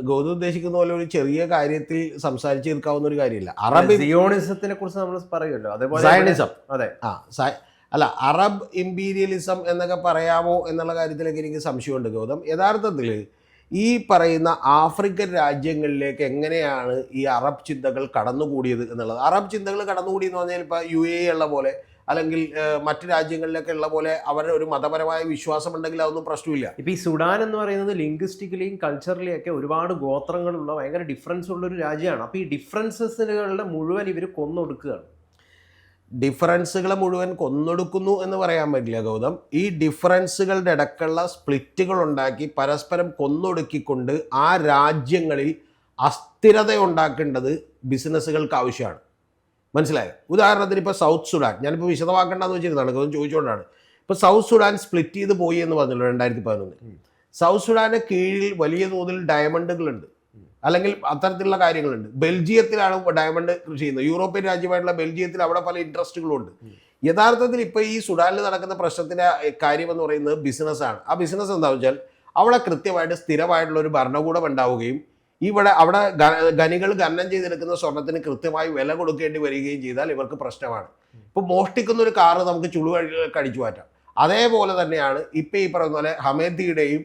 ഗൗതം ഉദ്ദേശിക്കുന്ന പോലെ ഒരു ചെറിയ കാര്യത്തിൽ സംസാരിച്ച് തീർക്കാവുന്ന ഒരു കാര്യമില്ല. അറബ് സിയോണിസത്തിനെ കുറിച്ച് നമ്മൾ പറയുമല്ലോ. അതേപോലെ സയണിസം അതെ. ആ അല്ല അറബ് ഇമ്പീരിയലിസം എന്നൊക്കെ പറയാമോ എന്നുള്ള കാര്യത്തിലൊക്കെ എനിക്ക് സംശയമുണ്ട് ഗൗതം. യഥാർത്ഥത്തിൽ ഈ പറയുന്ന ആഫ്രിക്കൻ രാജ്യങ്ങളിലേക്ക് എങ്ങനെയാണ് ഈ അറബ് ചിന്തകൾ കടന്നുകൂടിയത് എന്നുള്ളത്? അറബ് ചിന്തകൾ കടന്നുകൂടിയെന്ന് പറഞ്ഞാൽ ഇപ്പോൾ യു എ ഉള്ള പോലെ അല്ലെങ്കിൽ മറ്റ് രാജ്യങ്ങളിലൊക്കെ ഉള്ള പോലെ അവരുടെ ഒരു മതപരമായ വിശ്വാസം ഉണ്ടെങ്കിൽ അതൊന്നും പ്രശ്നമില്ല. ഇപ്പൊ ഈ സുഡാൻ എന്ന് പറയുന്നത് ലിംഗ്വിസ്റ്റിക്കലിയും കൾച്ചറലിയും ഒക്കെ ഒരുപാട് ഗോത്രങ്ങളുള്ള ഭയങ്കര ഡിഫറൻസ് ഉള്ള ഒരു രാജ്യമാണ്. അപ്പൊ ഈ ഡിഫറൻസസുകളുടെ മുഴുവൻ ഇവർ കൊന്നൊടുക്കുകയാണ്. ഡിഫറൻസുകളെ മുഴുവൻ കൊന്നൊടുക്കുന്നു എന്ന് പറയാൻ പറ്റില്ല ഗൗതം. ഈ ഡിഫറൻസുകളുടെ ഇടക്കുള്ള സ്പ്ലിറ്റുകൾ ഉണ്ടാക്കി പരസ്പരം കൊന്നൊടുക്കിക്കൊണ്ട് ആ രാജ്യങ്ങളിൽ അസ്ഥിരത ഉണ്ടാക്കേണ്ടത് ബിസിനസ്സുകൾക്ക് ആവശ്യമാണ്. മനസ്സിലായോ? ഉദാഹരണത്തിന് ഇപ്പോൾ സൗത്ത് സുഡാൻ ഞാനിപ്പോൾ വിശദമാക്കേണ്ടെന്ന് വെച്ചിരുന്നതാണ് അതൊന്നും ചോദിച്ചുകൊണ്ടാണ് ഇപ്പോൾ സൗത്ത് സുഡാൻ സ്പ്ലിറ്റ് ചെയ്ത് പോയി എന്ന് പറഞ്ഞല്ലോ രണ്ടായിരത്തി പതിനൊന്നിൽ ഉം. സൗത്ത് സുഡാന് കീഴിൽ വലിയ തോതിൽ ഡയമണ്ടുകളുണ്ട് അല്ലെങ്കിൽ അത്തരത്തിലുള്ള കാര്യങ്ങളുണ്ട്. ബെൽജിയത്തിലാണ് ഡയമണ്ട് കൃഷി ചെയ്യുന്നത്. യൂറോപ്യൻ രാജ്യമായിട്ടുള്ള ബെൽജിയത്തിൽ അവിടെ പല ഇൻട്രസ്റ്റുകളുണ്ട് ഉണ്ട്. യഥാർത്ഥത്തിൽ ഇപ്പോൾ ഈ സുഡാനിൽ നടക്കുന്ന പ്രശ്നത്തിന്റെ കാര്യം എന്ന് പറയുന്നത് ബിസിനസ്സാണ് ആ ബിസിനസ് എന്താണെന്ന് വെച്ചാൽ അവിടെ കൃത്യമായിട്ട് സ്ഥിരമായിട്ടുള്ള ഒരു ഭരണകൂടം ഉണ്ടാവുകയും ഇവിടെ അവിടെ ഖനികൾ ഖനനം ചെയ്തെടുക്കുന്ന സ്വർണത്തിന് കൃത്യമായി വില കൊടുക്കേണ്ടി വരികയും ചെയ്താൽ ഇവർക്ക് പ്രശ്നമാണ്. ഇപ്പോൾ മോഷ്ടിക്കുന്ന ഒരു കാറ് നമുക്ക് ചുളു കടിച്ചു മാറ്റാം. അതേപോലെ തന്നെയാണ് ഇപ്പം ഈ പറയുന്ന പോലെ ഹമേദിയുടെയും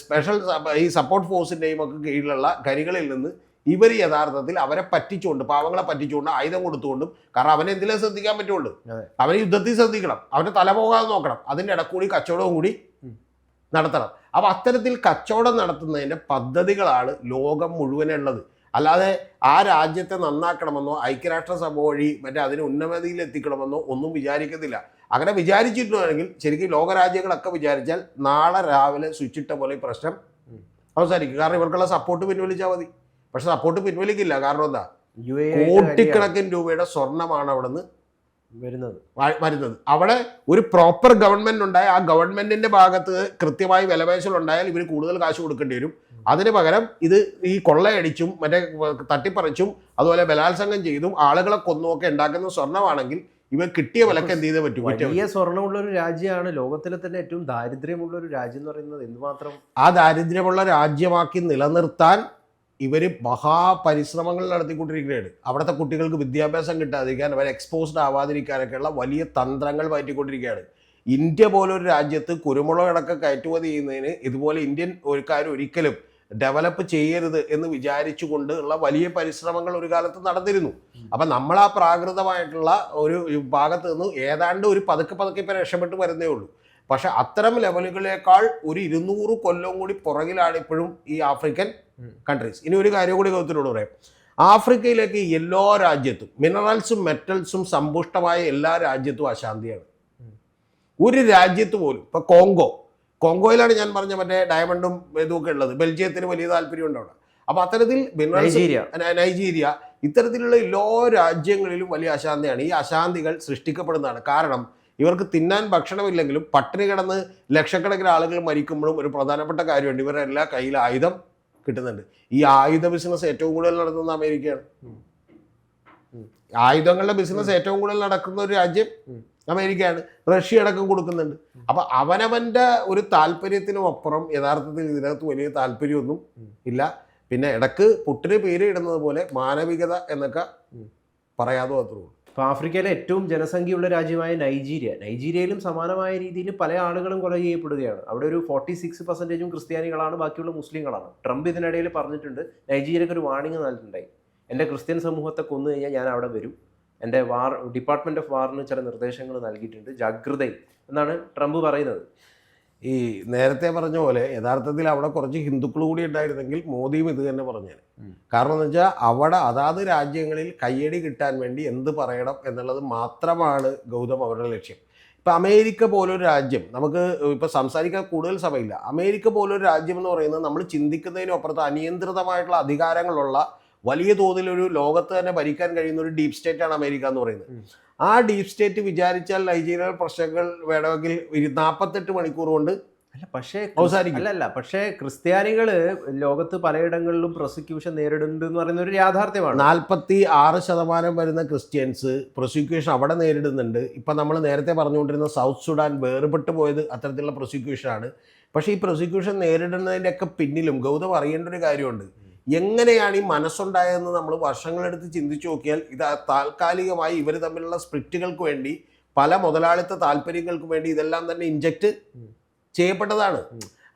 സ്പെഷ്യൽ ഈ സപ്പോർട്ട് ഫോഴ്സിന്റെയും ഒക്കെ കീഴിലുള്ള ഖനികളിൽ നിന്ന് ഇവർ യഥാർത്ഥത്തിൽ അവരെ പറ്റിച്ചുകൊണ്ട് പാവങ്ങളെ പറ്റിച്ചുകൊണ്ട് ആയുധം കൊടുത്തുകൊണ്ടും കാരണം അവനെ എന്തിലും ശ്രദ്ധിക്കാൻ പറ്റുള്ളൂ? അവനെ യുദ്ധത്തിൽ ശ്രദ്ധിക്കണം. അവന്റെ തല പോകാതെ നോക്കണം. അതിന്റെ ഇടക്കൂടി കച്ചവടവും കൂടി. നടത്തണം. അപ്പൊ അത്തരത്തിൽ കച്ചവടം നടത്തുന്നതിന്റെ പദ്ധതികളാണ് ലോകം മുഴുവനുള്ളത്. അല്ലാതെ ആ രാജ്യത്തെ നന്നാക്കണമെന്നോ ഐക്യരാഷ്ട്രസഭ വഴി മറ്റേ അതിന് ഉന്നമതിയിൽ എത്തിക്കണമെന്നോ ഒന്നും വിചാരിക്കത്തില്ല. അങ്ങനെ വിചാരിച്ചിട്ടുണ്ടെങ്കിൽ ശരിക്കും ലോകരാജ്യങ്ങളൊക്കെ വിചാരിച്ചാൽ നാളെ രാവിലെ സ്വിച്ചിട്ട പോലെ ഈ പ്രശ്നം. അവസാനിക്കും. കാരണം ഇവർക്കുള്ള സപ്പോർട്ട് പിൻവലിച്ചാൽ മതി. പക്ഷെ സപ്പോർട്ട് പിൻവലിക്കില്ല. കാരണം എന്താ? കോട്ടിക്കണക്കിന് കോടിക്കണക്കിന് രൂപയുടെ സ്വർണമാണ് അവിടെ നിന്ന് വരുന്നത്. വരുന്നത്. അവിടെ ഒരു പ്രോപ്പർ ഗവൺമെന്റ് ഉണ്ടായ ആ ഗവൺമെന്റിന്റെ ഭാഗത്ത് കൃത്യമായി വിലപേശൽ ഉണ്ടായാൽ ഇവർ കൂടുതൽ കാശ് കൊടുക്കേണ്ടി വരും. അതിന് പകരം ഇത് ഈ കൊള്ളയടിച്ചും മറ്റേ തട്ടിപ്പറിച്ചും അതുപോലെ ബലാത്സംഗം ചെയ്തും ആളുകളെ കൊന്നുമൊക്കെ ഉണ്ടാക്കുന്ന സ്വർണമാണെങ്കിൽ ഇവ കിട്ടിയ വിലക്ക് എന്ത് ചെയ്തേ പറ്റും? വലിയ സ്വർണമുള്ള ഒരു രാജ്യമാണ്. ലോകത്തിലെ തന്നെ ഏറ്റവും ദാരിദ്ര്യമുള്ള ഒരു രാജ്യം എന്ന് പറയുന്നത് എന്തുമാത്രം? ആ ദാരിദ്ര്യമുള്ള രാജ്യമാക്കി നിലനിർത്താൻ ഇവർ മഹാപരിശ്രമങ്ങൾ നടത്തിക്കൊണ്ടിരിക്കുകയാണ്. അവിടുത്തെ കുട്ടികൾക്ക് വിദ്യാഭ്യാസം കിട്ടാതിരിക്കാൻ അവർ എക്സ്പോസ്ഡ് ആവാതിരിക്കാനൊക്കെയുള്ള വലിയ തന്ത്രങ്ങൾ മാറ്റിക്കൊണ്ടിരിക്കുകയാണ് ഇന്ത്യ പോലൊരു രാജ്യത്ത് കുരുമുളകടക്ക കയറ്റുമതി ചെയ്യുന്നതിന് ഇതുപോലെ ഇന്ത്യൻ ഒരുക്കാർ ഒരിക്കലും ഡെവലപ്പ് ചെയ്യരുത് എന്ന് വിചാരിച്ചുകൊണ്ട് ഉള്ള വലിയ പരിശ്രമങ്ങൾ ഒരു കാലത്ത് നടന്നിരുന്നു. അപ്പം നമ്മൾ ആ പ്രാകൃതമായിട്ടുള്ള ഒരു ഭാഗത്ത് നിന്ന് ഏതാണ്ട് ഒരു പതുക്കെ പതുക്കെ ഇപ്പം രക്ഷപ്പെട്ട് വരുന്നേ ഉള്ളൂ. പക്ഷെ അത്തരം ലെവലുകളേക്കാൾ ഒരു ഇരുന്നൂറ് കൊല്ലം കൂടി പുറകിലാണ് ഇപ്പോഴും ഈ ആഫ്രിക്കൻ. കൺട്രീസ് ഇനി ഒരു കാര്യം കൂടി ഗൗതത്തിനോട് പറയാം. ആഫ്രിക്കയിലേക്ക് എല്ലാ രാജ്യത്തും മിനറൽസും മെറ്റൽസും സമ്പുഷ്ടമായ എല്ലാ രാജ്യത്തും അശാന്തിയാണ്. ഒരു രാജ്യത്ത് പോലും ഇപ്പൊ കോങ്കോ കോങ്കോയിലാണ് ഞാൻ പറഞ്ഞ മറ്റേ ഡയമണ്ടും ഇതുമൊക്കെ ഉള്ളത്. ബെൽജിയത്തിന് വലിയ താല്പര്യമുണ്ട് അവിടെ. അപ്പൊ അത്തരത്തിൽ മിനറൽസ് നൈജീരിയ. നൈജീരിയ ഇത്തരത്തിലുള്ള എല്ലാ രാജ്യങ്ങളിലും വലിയ അശാന്തിയാണ്. ഈ അശാന്തികൾ സൃഷ്ടിക്കപ്പെടുന്നതാണ്. കാരണം ഇവർക്ക് തിന്നാൻ ഭക്ഷണമില്ലെങ്കിലും പട്ടിണി കിടന്ന് ലക്ഷക്കണക്കിന് ആളുകൾ മരിക്കുമ്പോഴും ഒരു പ്രധാനപ്പെട്ട കാര്യമുണ്ട്. ഇവരുടെ എല്ലാ കയ്യിൽ ആയുധം കിട്ടുന്നുണ്ട്. ഈ ആയുധ ബിസിനസ് ഏറ്റവും കൂടുതൽ നടത്തുന്നത് അമേരിക്കയാണ്. ആയുധങ്ങളുടെ ബിസിനസ് ഏറ്റവും കൂടുതൽ നടക്കുന്ന ഒരു രാജ്യം അമേരിക്കയാണ്. റഷ്യ അടക്കം കൊടുക്കുന്നുണ്ട്. അപ്പൊ അവനവന്റെ ഒരു താല്പര്യത്തിനും അപ്പുറം യഥാർത്ഥത്തിൽ ഇതിനകത്ത് വലിയ താല്പര്യമൊന്നും ഇല്ല. പിന്നെ ഇടയ്ക്ക് പുട്ടിന് പേര് ഇടുന്നത് പോലെ മാനവികത എന്നൊക്കെ പറയാതെ മാത്രമേ ഉള്ളൂ ഇപ്പൊ ആഫ്രിക്കയിലെ ഏറ്റവും ജനസംഖ്യയുള്ള രാജ്യമായ നൈജീരിയ. നൈജീരിയയിലും സമാനമായ രീതിയിൽ പല ആളുകളും കൊല ചെയ്യപ്പെടുകയാണ്. അവിടെ ഒരു ഫോർട്ടി സിക്സ് പെർസെന്റേജും ക്രിസ്ത്യാനികളാണ് ബാക്കിയുള്ള മുസ്ലിങ്ങളാണ്. ട്രംപ് ഇതിനിടയിൽ പറഞ്ഞിട്ടുണ്ട് നൈജീരിയക്ക് ഒരു വാണിംഗ് നൽകിയിട്ടുണ്ടായി. എന്റെ ക്രിസ്ത്യൻ സമൂഹത്തെ കൊന്നു കഴിഞ്ഞാൽ ഞാൻ അവിടെ വരും. എന്റെ വാർ ഡിപ്പാർട്ട്മെന്റ് ഓഫ് വാറിന് ചില നിർദ്ദേശങ്ങൾ നൽകിയിട്ടുണ്ട്. ജാഗ്രതയിൽ എന്നാണ് ട്രംപ് പറയുന്നത്. ഈ നേരത്തെ പറഞ്ഞ പോലെ യഥാർത്ഥത്തിൽ അവിടെ കുറച്ച് ഹിന്ദുക്കൾ കൂടി ഉണ്ടായിരുന്നെങ്കിൽ മോദിയും ഇത് തന്നെ പറഞ്ഞേനെ. കാരണം എന്ന് വെച്ചാൽ അവിടെ അതാത് രാജ്യങ്ങളിൽ കയ്യടി കിട്ടാൻ വേണ്ടി എന്ത് പറയണം എന്നുള്ളത് മാത്രമാണ് ഗൗതം അവരുടെ ലക്ഷ്യം. ഇപ്പം അമേരിക്ക പോലൊരു രാജ്യം നമുക്ക് ഇപ്പം സംസാരിക്കാൻ കൂടുതൽ സമയമില്ല. അമേരിക്ക പോലൊരു രാജ്യം എന്ന് പറയുന്നത് നമ്മൾ ചിന്തിക്കുന്നതിനപ്പുറത്ത് അനിയന്ത്രിതമായിട്ടുള്ള അധികാരങ്ങളുള്ള വലിയ തോതിലൊരു ഒരു ലോകത്ത് തന്നെ ഭരിക്കാൻ കഴിയുന്ന ഒരു ഡീപ് സ്റ്റേറ്റാണ് ആണ് അമേരിക്ക എന്ന് പറയുന്നത്. ആ ഡീപ് സ്റ്റേറ്റ് വിചാരിച്ചാൽ നൈജീരിയൻ പ്രശ്നങ്ങൾ വേണമെങ്കിൽ നാൽപ്പത്തെട്ട് മണിക്കൂർ കൊണ്ട് അല്ല പക്ഷേ അവസാനിക്കും. അല്ല അല്ല പക്ഷേ ക്രിസ്ത്യാനികൾ ലോകത്ത് പലയിടങ്ങളിലും പ്രോസിക്യൂഷൻ നേരിടുന്നുണ്ട് എന്ന് പറയുന്ന ഒരു യാഥാർത്ഥ്യമാണ്. നാൽപ്പത്തി ആറ് ശതമാനം വരുന്ന ക്രിസ്ത്യൻസ് പ്രോസിക്യൂഷൻ അവിടെ നേരിടുന്നുണ്ട്. ഇപ്പം നമ്മൾ നേരത്തെ പറഞ്ഞുകൊണ്ടിരുന്ന സൗത്ത് സുഡാൻ വേർപെട്ട് പോയത് അത്തരത്തിലുള്ള പ്രോസിക്യൂഷനാണ് പക്ഷേ ഈ പ്രോസിക്യൂഷൻ നേരിടുന്നതിന്റെ ഒക്കെ പിന്നിലും ഗൗതം അറിയേണ്ട ഒരു കാര്യമുണ്ട്. എങ്ങനെയാണ് ഈ മനസ്സുണ്ടായതെന്ന് നമ്മൾ വർഷങ്ങളെടുത്ത് ചിന്തിച്ചു നോക്കിയാൽ ഇത് താൽക്കാലികമായി ഇവർ തമ്മിലുള്ള സ്പ്രിറ്റുകൾക്ക് വേണ്ടി പല മുതലാളിത്ത താല്പര്യങ്ങൾക്കും വേണ്ടി ഇതെല്ലാം തന്നെ ഇഞ്ചക്ട് ചെയ്യപ്പെട്ടതാണ്.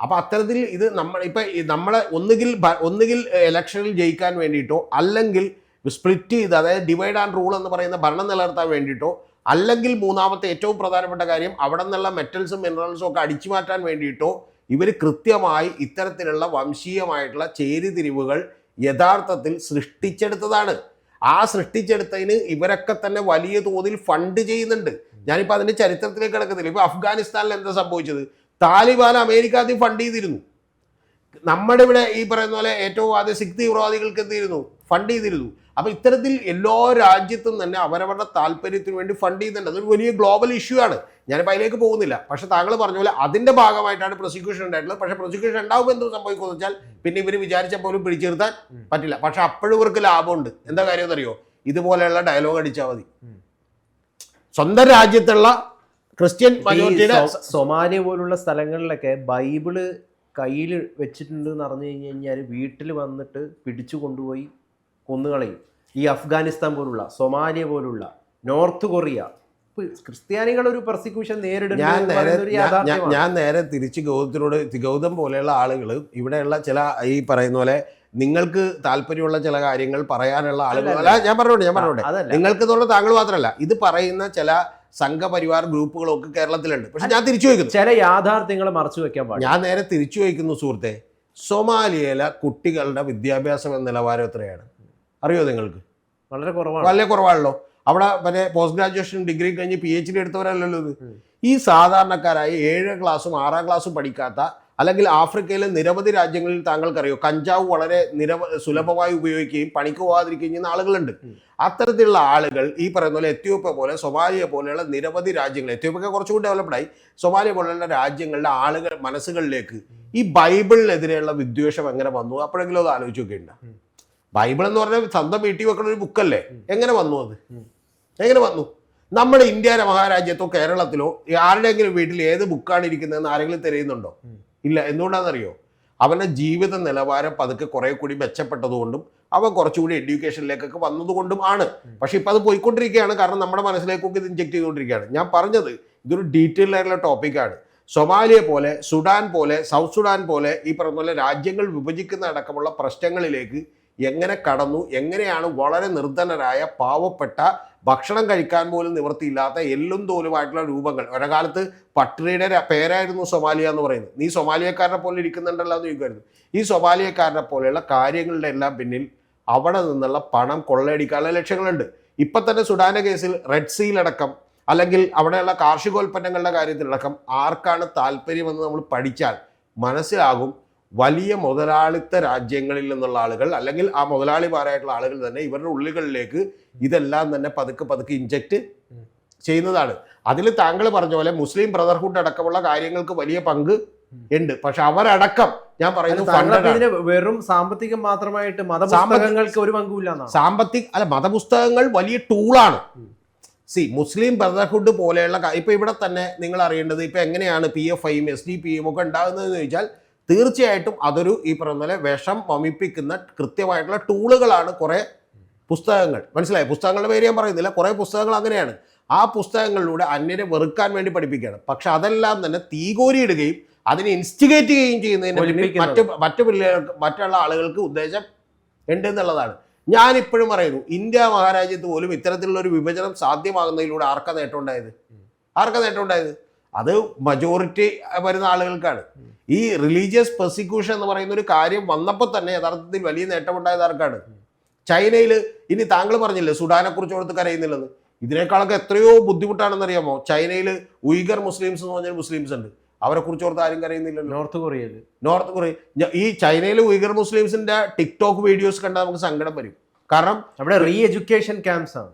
അപ്പം അത്തരത്തിൽ ഇത് നമ്മൾ ഇപ്പൊ നമ്മളെ ഒന്നുകിൽ ഒന്നുകിൽ ഇലക്ഷനിൽ ജയിക്കാൻ വേണ്ടിയിട്ടോ അല്ലെങ്കിൽ സ്പ്ലിറ്റ് ചെയ്ത് അതായത് ഡിവൈഡ് ആൻഡ് റൂൾ എന്ന് പറയുന്ന ഭരണം നിലനിർത്താൻ വേണ്ടിയിട്ടോ അല്ലെങ്കിൽ മൂന്നാമത്തെ ഏറ്റവും പ്രധാനപ്പെട്ട കാര്യം അവിടെ നിന്നുള്ള മെറ്റൽസും മിനറൽസും ഒക്കെ അടിച്ചു മാറ്റാൻ വേണ്ടിയിട്ടോ ഇവർ കൃത്യമായി ഇത്തരത്തിലുള്ള വംശീയമായിട്ടുള്ള ചേരിതിരിവുകൾ യഥാർത്ഥത്തിൽ സൃഷ്ടിച്ചെടുത്തതാണ്. ആ സൃഷ്ടിച്ചെടുത്തതിന് ഇവരൊക്കെ തന്നെ വലിയ തോതിൽ ഫണ്ട് ചെയ്യുന്നുണ്ട്. ഞാനിപ്പോൾ അതിന്റെ ചരിത്രത്തിലേക്ക് കിടക്കുന്നില്ല ഇപ്പോൾ അഫ്ഗാനിസ്ഥാനിൽ എന്താ സംഭവിച്ചത്? താലിബാൻ അമേരിക്ക ആദ്യം ഫണ്ട് ചെയ്തിരുന്നു. നമ്മുടെ ഇവിടെ ഈ പറയുന്ന പോലെ ഏറ്റവും ആദ്യം സിഖ് തീവ്രവാദികൾക്ക് എന്ത് ചെയ്തിരുന്നു? ഫണ്ട് ചെയ്തിരുന്നു. അപ്പൊ ഇത്തരത്തിൽ എല്ലാ രാജ്യത്തും തന്നെ അവരവരുടെ താല്പര്യത്തിന് വേണ്ടി ഫണ്ട് ചെയ്യുന്നുണ്ട്. അതൊരു വലിയ ഗ്ലോബൽ ഇഷ്യൂ ആണ്. ഞാനിപ്പോൾ അതിലേക്ക് പോകുന്നില്ല. പക്ഷെ താങ്കൾ പറഞ്ഞ പോലെ അതിന്റെ ഭാഗമായിട്ടാണ് പ്രോസിക്യൂഷൻ ഉണ്ടായിട്ടുള്ളത്. പക്ഷേ പ്രോസിക്യൂഷൻ ഉണ്ടാവുമ്പോൾ എന്ത് സംഭവിക്കുമെന്ന് വെച്ചാൽ പിന്നെ ഇവർ വിചാരിച്ച പോലും പിടിച്ചിരുത്താൻ പറ്റില്ല. പക്ഷെ അപ്പോഴും ഇവർക്ക് ലാഭമുണ്ട്. എന്താ കാര്യം എന്നറിയോ? ഇതുപോലെയുള്ള ഡയലോഗ് അടിച്ചാൽ മതി. സ്വന്തം രാജ്യത്തുള്ള ക്രിസ്ത്യൻ മൈനോറിറ്റിയുടെ സൊമാലിയ പോലുള്ള സ്ഥലങ്ങളിലൊക്കെ ബൈബിൾ കയ്യിൽ വെച്ചിട്ടുണ്ട് എന്ന് അറിഞ്ഞു കഴിഞ്ഞു കഴിഞ്ഞാൽ വീട്ടിൽ വന്നിട്ട് പിടിച്ചു കൊണ്ടുപോയി കൊന്നുകളയും. ഈ അഫ്ഗാനിസ്ഥാൻ പോലുള്ള സൊമാലിയ പോലുള്ള നോർത്ത് കൊറിയ. ക്രിസ്ത്യാനികൾ ഒരു പ്രോസിക്യൂഷൻ നേരിടുന്നു ഞാൻ നേരെ തിരിച്ച് ഗൗതത്തിനോട് ഗൗതം പോലെയുള്ള ആളുകൾ ഇവിടെയുള്ള ചില ഈ പറയുന്ന പോലെ നിങ്ങൾക്ക് താല്പര്യമുള്ള ചില കാര്യങ്ങൾ പറയാനുള്ള ആളുകൾ അല്ല, ഞാൻ പറഞ്ഞോട്ടെ ഞാൻ പറഞ്ഞോട്ടെ. നിങ്ങൾക്ക് എന്നുള്ള താങ്കൾ മാത്രമല്ല. ഇത് പറയുന്ന ചില സംഘപരിവാർ ഗ്രൂപ്പുകളൊക്കെ കേരളത്തിലുണ്ട്. പക്ഷെ ഞാൻ തിരിച്ചു വയ്ക്കുന്നു ചില യാഥാർത്ഥ്യങ്ങൾ മറച്ചു വെക്കാൻ പാടില്ല. ഞാൻ നേരെ തിരിച്ചു വയ്ക്കുന്നു സുഹൃത്തെ. സൊമാലിയയിലെ കുട്ടികളുടെ വിദ്യാഭ്യാസം എന്ന നിലവാരം എത്രയാണ്? അറിയോ നിങ്ങൾക്ക്? വളരെ കുറവാണ്. വളരെ കുറവാണല്ലോ. അവിടെ പിന്നെ പോസ്റ്റ് ഗ്രാജുവേഷൻ ഡിഗ്രി കഴിഞ്ഞ് പി എച്ച് ഡി എടുത്തവരല്ലല്ലോ ഇത്. ഈ സാധാരണക്കാരായ ഏഴ് ക്ലാസ്സും ആറാം ക്ലാസ്സും പഠിക്കാത്ത അല്ലെങ്കിൽ ആഫ്രിക്കയിലെ നിരവധി രാജ്യങ്ങളിൽ താങ്കൾക്കറിയോ കഞ്ചാവ് വളരെ നിരവ സുലഭമായി ഉപയോഗിക്കുകയും പണിക്ക് പോകാതിരിക്കുകയും ചെയ്യുന്ന ആളുകളുണ്ട്. അത്തരത്തിലുള്ള ആളുകൾ ഈ പറയുന്ന പോലെ എത്യോപ്യ പോലെ സൊമാലിയ പോലെയുള്ള നിരവധി രാജ്യങ്ങൾ എത്യോപ്യ കുറച്ചുകൂടി ഡെവലപ്ഡായി സൊമാലിയ പോലെയുള്ള രാജ്യങ്ങളുടെ ആളുകൾ മനസ്സുകളിലേക്ക് ഈ ബൈബിളിനെതിരെയുള്ള വിദ്വേഷം എങ്ങനെ വന്നു? അപ്പോഴെങ്കിലും അത് ആലോചിച്ച് നോക്കിയിട്ടുണ്ട്? ഉം. ബൈബിൾ എന്ന് പറഞ്ഞാൽ സ്വന്തം വീട്ടിൽ വെക്കുന്ന ഒരു ബുക്കല്ലേ. എങ്ങനെ വന്നു അത്? എങ്ങനെ വന്നു? നമ്മുടെ ഇന്ത്യ മഹാരാജ്യത്തോ കേരളത്തിലോ ആരുടെയെങ്കിലും വീട്ടിൽ ഏത് ബുക്കാണ് ഇരിക്കുന്നതെന്ന് ആരെങ്കിലും തിരയുന്നുണ്ടോ? ഇല്ല. എന്തുകൊണ്ടാണെന്നറിയോ? അവന്റെ ജീവിത നിലവാരം പതുക്കെ കുറെ കൂടി മെച്ചപ്പെട്ടതുകൊണ്ടും അവൻ കുറച്ചുകൂടി എഡ്യൂക്കേഷനിലേക്കൊക്കെ വന്നതുകൊണ്ടും ആണ്. പക്ഷെ ഇപ്പം അത് പോയിക്കൊണ്ടിരിക്കുകയാണ്. കാരണം നമ്മുടെ മനസ്സിലേക്കൊക്കെ ഇത് ഇഞ്ചെക്ട് ചെയ്തുകൊണ്ടിരിക്കുകയാണ്. ഞാൻ പറഞ്ഞത് ഇതൊരു ഡീറ്റെയിൽ ആയിട്ടുള്ള ടോപ്പിക്കാണ് സൊമാലിയ പോലെ സുഡാൻ പോലെ സൗത്ത് സുഡാൻ പോലെ ഈ പറഞ്ഞ പോലെ രാജ്യങ്ങൾ വിഭജിക്കുന്ന അടക്കമുള്ള പ്രശ്നങ്ങളിലേക്ക് എങ്ങനെ കടന്നു എങ്ങനെയാണ് വളരെ നിർധനരായ പാവപ്പെട്ട ഭക്ഷണം കഴിക്കാൻ പോലും നിവൃത്തിയില്ലാത്ത എല്ലും തോലുമായിട്ടുള്ള രൂപങ്ങൾ. ഒരകാലത്ത് പട്ടിണിയുടെ പേരായിരുന്നു സൊമാലിയ എന്ന് പറയുന്നത്. നീ സൊമാലിയക്കാരനെ പോലെ ഇരിക്കുന്നുണ്ടല്ലോ എന്ന് ചോദിക്കുമായിരുന്നു. ഈ സൊമാലിയക്കാരനെ പോലെയുള്ള കാര്യങ്ങളുടെ എല്ലാം പിന്നിൽ അവിടെ നിന്നുള്ള പണം കൊള്ളയടിക്കാനുള്ള ലക്ഷ്യങ്ങളുണ്ട്. ഇപ്പം തന്നെ സുഡാന കേസിൽ റെഡ് സീലടക്കം അല്ലെങ്കിൽ അവിടെയുള്ള കാർഷികോൽപ്പന്നങ്ങളുടെ കാര്യത്തിലടക്കം ആർക്കാണ് താല്പര്യമെന്ന് നമ്മൾ പഠിച്ചാൽ മനസ്സിലാകും വലിയ മുതലാളിത്ത രാജ്യങ്ങളിൽ നിന്നുള്ള ആളുകൾ അല്ലെങ്കിൽ ആ മുതലാളിമാരായിട്ടുള്ള ആളുകൾ തന്നെ ഇവരുടെ ഉള്ളുകളിലേക്ക് ഇതെല്ലാം തന്നെ പതുക്കെ പതുക്കെ ഇഞ്ചക്ട് ചെയ്യുന്നതാണ്. അതിൽ താങ്കൾ പറഞ്ഞ പോലെ മുസ്ലിം ബ്രദർഹുഡ് അടക്കമുള്ള കാര്യങ്ങൾക്ക് വലിയ പങ്ക് ഉണ്ട്. പക്ഷെ അവരടക്കം ഞാൻ പറയുന്നു താങ്കൾ funded വെറും സാമ്പത്തികം മാത്രമായിട്ട് മതപുസ്തകങ്ങൾക്ക് ഒരു പങ്കുമില്ല സാമ്പത്തിക അല്ല മതപുസ്തകങ്ങൾ വലിയ ടൂളാണ്. സി മുസ്ലിം ബ്രദർഹുഡ് പോലെയുള്ള ഇപ്പൊ ഇവിടെ തന്നെ നിങ്ങൾ അറിയേണ്ടത് ഇപ്പൊ എങ്ങനെയാണ് പി എഫ് ഐയും എസ് ഡി പി ഒക്കെ ഉണ്ടാകുന്നതെന്ന് ചോദിച്ചാൽ തീർച്ചയായിട്ടും അതൊരു ഈ പറയുന്ന പോലെ വിഷം വമിപ്പിക്കുന്ന കൃത്യമായിട്ടുള്ള ടൂളുകളാണ് കുറേ പുസ്തകങ്ങൾ. മനസ്സിലായി? പുസ്തകങ്ങളുടെ പേര് ഞാൻ പറയുന്നില്ല. കുറേ പുസ്തകങ്ങൾ അങ്ങനെയാണ്. ആ പുസ്തകങ്ങളിലൂടെ അന്യരെ വെറുക്കാൻ വേണ്ടി പഠിപ്പിക്കുകയാണ്. പക്ഷെ അതെല്ലാം തന്നെ തീകോരിയിടുകയും അതിനെ ഇൻസ്റ്റിഗേറ്റ് ചെയ്യുകയും ചെയ്യുന്നതിന് മറ്റ് മറ്റു പിള്ളേർക്ക് മറ്റുള്ള ആളുകൾക്ക് ഉദ്ദേശം ഉണ്ട് എന്നുള്ളതാണ്. ഞാൻ ഇപ്പോഴും പറയുന്നു ഇന്ത്യ മഹാരാജ്യത്ത് പോലും ഇത്തരത്തിലുള്ള ഒരു വിഭജനം സാധ്യമാകുന്നതിലൂടെ ആർക്കാ നേട്ടം ഉണ്ടായത് ആർക്കാ നേട്ടം ഉണ്ടായത് അത് മജോറിറ്റി വരുന്ന ആളുകൾക്കാണ്. ഈ റിലീജിയസ് പെർസിക്യൂഷൻ എന്ന് പറയുന്ന ഒരു കാര്യം വന്നപ്പോൾ തന്നെ യഥാർത്ഥത്തിൽ വലിയ നേട്ടമുണ്ടായത് ആർക്കാണ്? ചൈനയിൽ ഇനി താങ്കൾ പറഞ്ഞില്ലേ സുഡാനെ കുറിച്ച് കൊടുത്ത് കരയുന്നില്ലെന്ന്? ഇതിനേക്കാളൊക്കെ എത്രയോ ബുദ്ധിമുട്ടാണെന്നറിയാമോ? ചൈനയിൽ ഉയ്ഗർ മുസ്ലിംസ് എന്ന് പറഞ്ഞാൽ മുസ്ലിംസ് ഉണ്ട്. അവരെ കുറിച്ച് ഓർത്ത് ആരും കരയുന്നില്ല നോർത്ത് കൊറിയയിൽ നോർത്ത് കൊറിയ ഈ ചൈനയിൽ ഉയ്ഗർ മുസ്ലിംസിന്റെ ടിക്ടോക്ക് വീഡിയോസ് കണ്ടാൽ നമുക്ക് സങ്കടം വരും. കാരണം അവിടെ റീ എഡ്യൂക്കേഷൻ ക്യാമ്പ്സ് ആണ്.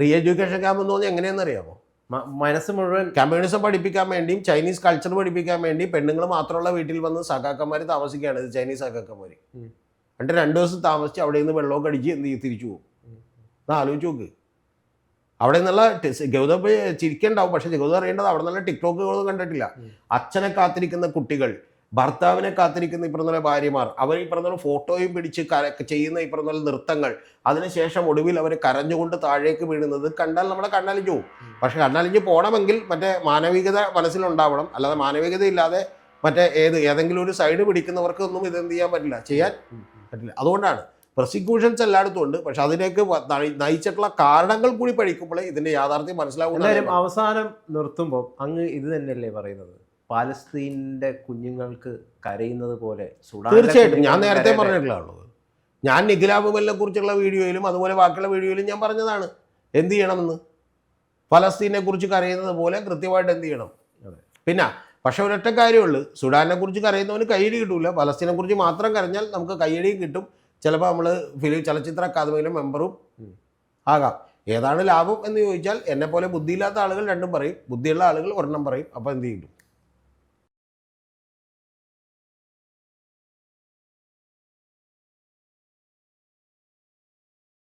റീ എഡ്യൂക്കേഷൻ ക്യാമ്പ് എന്ന് പറഞ്ഞാൽ എങ്ങനെയാണെന്ന് അറിയാമോ മ- മനസ്സ് മുഴുവൻ കമ്മ്യൂണിസം പഠിപ്പിക്കാൻ വേണ്ടിയും ചൈനീസ് കൾച്ചർ പഠിപ്പിക്കാൻ വേണ്ടി പെണ്ണുങ്ങൾ മാത്രമുള്ള വീട്ടിൽ വന്ന് സഖാക്കന്മാർ താമസിക്കുകയാണ് ഇത് ചൈനീസ് സഖാക്കന്മാർ. എന്നിട്ട് രണ്ടു ദിവസം താമസിച്ച് അവിടെ നിന്ന് വെള്ളമൊക്കെ അടിച്ച് എന്ത് ചെയ്യും? തിരിച്ചു പോകും. എന്നാൽ ആലോചിച്ച് നോക്ക്. അവിടെ നിന്നുള്ള ഗൗതം ചിരിക്കണ്ടാവും പക്ഷെ ഗൗതം അറിയേണ്ടത് അവിടെ നിന്നുള്ള ടിക്ടോക്കുകളൊന്നും കണ്ടിട്ടില്ല. അച്ഛനെ കാത്തിരിക്കുന്ന കുട്ടികൾ ഭർത്താവിനെ കാത്തിരിക്കുന്ന പറഞ്ഞ ഭാര്യമാർ അവർ ഈ പറഞ്ഞ ഫോട്ടോയും പിടിച്ച് കര ചെയ്യുന്ന ഈ പറഞ്ഞ നൃത്തങ്ങൾ അതിനുശേഷം ഒടുവിൽ അവർ കരഞ്ഞുകൊണ്ട് താഴേക്ക് വീഴുന്നത് കണ്ടാൽ നമ്മളെ കണ്ണലിഞ്ഞു പോകും. പക്ഷെ കണ്ണലിഞ്ഞ് പോകണമെങ്കിൽ മറ്റേ മാനവികത മനസ്സിലുണ്ടാവണം. അല്ലാതെ മാനവികത ഇല്ലാതെ മറ്റേ ഏത് ഏതെങ്കിലും ഒരു സൈഡ് പിടിക്കുന്നവർക്ക് ഒന്നും ഇതെന്ത് ചെയ്യാൻ പറ്റില്ല ചെയ്യാൻ പറ്റില്ല. അതുകൊണ്ടാണ് പ്രോസിക്യൂഷൻസ് എല്ലായിടത്തും ഉണ്ട്. പക്ഷെ അതിലേക്ക് നയിച്ചിട്ടുള്ള കാരണങ്ങൾ കൂടി പഠിക്കുമ്പോൾ ഇതിന്റെ യാഥാർത്ഥ്യം മനസ്സിലാവും അവസാനം നിർത്തുമ്പോൾ അങ്ങ് ഇത് തന്നെയല്ലേ പറയുന്നത്? പാലസ്തീനിന്റെ കുഞ്ഞുങ്ങൾക്ക് കരയുന്നത് പോലെ തീർച്ചയായിട്ടും. ഞാൻ നേരത്തെ പറഞ്ഞിട്ടുള്ളത് പറഞ്ഞിട്ടുള്ളതാണ് ഞാൻ നിഖിലാബുമലിനെ കുറിച്ചുള്ള വീഡിയോയിലും അതുപോലെ ബാക്കിയുള്ള വീഡിയോയിലും ഞാൻ പറഞ്ഞതാണ്. എന്ത് ചെയ്യണമെന്ന്? ഫലസ്തീനെ കുറിച്ച് കരയുന്നത് പോലെ കൃത്യമായിട്ട് എന്ത് ചെയ്യണം. പിന്നെ പക്ഷെ ഒരൊറ്റ കാര്യമുള്ളൂ. സുഡാനെ കുറിച്ച് കരയുന്നവന് കയ്യടി കിട്ടൂല. ഫലസ്തീനെ കുറിച്ച് മാത്രം കരഞ്ഞാൽ നമുക്ക് കയ്യടിയും കിട്ടും. ചിലപ്പോൾ നമ്മൾ ഫിലിം ചലച്ചിത്ര അക്കാദമിയിലെ മെമ്പറും. ആകാം. ഏതാണ് ലാഭം എന്ന് ചോദിച്ചാൽ എന്നെ പോലെ ബുദ്ധിയില്ലാത്ത ആളുകൾ രണ്ടും പറയും. ബുദ്ധിയുള്ള ആളുകൾ ഒരെണ്ണം പറയും. അപ്പോൾ എന്ത് ചെയ്യും?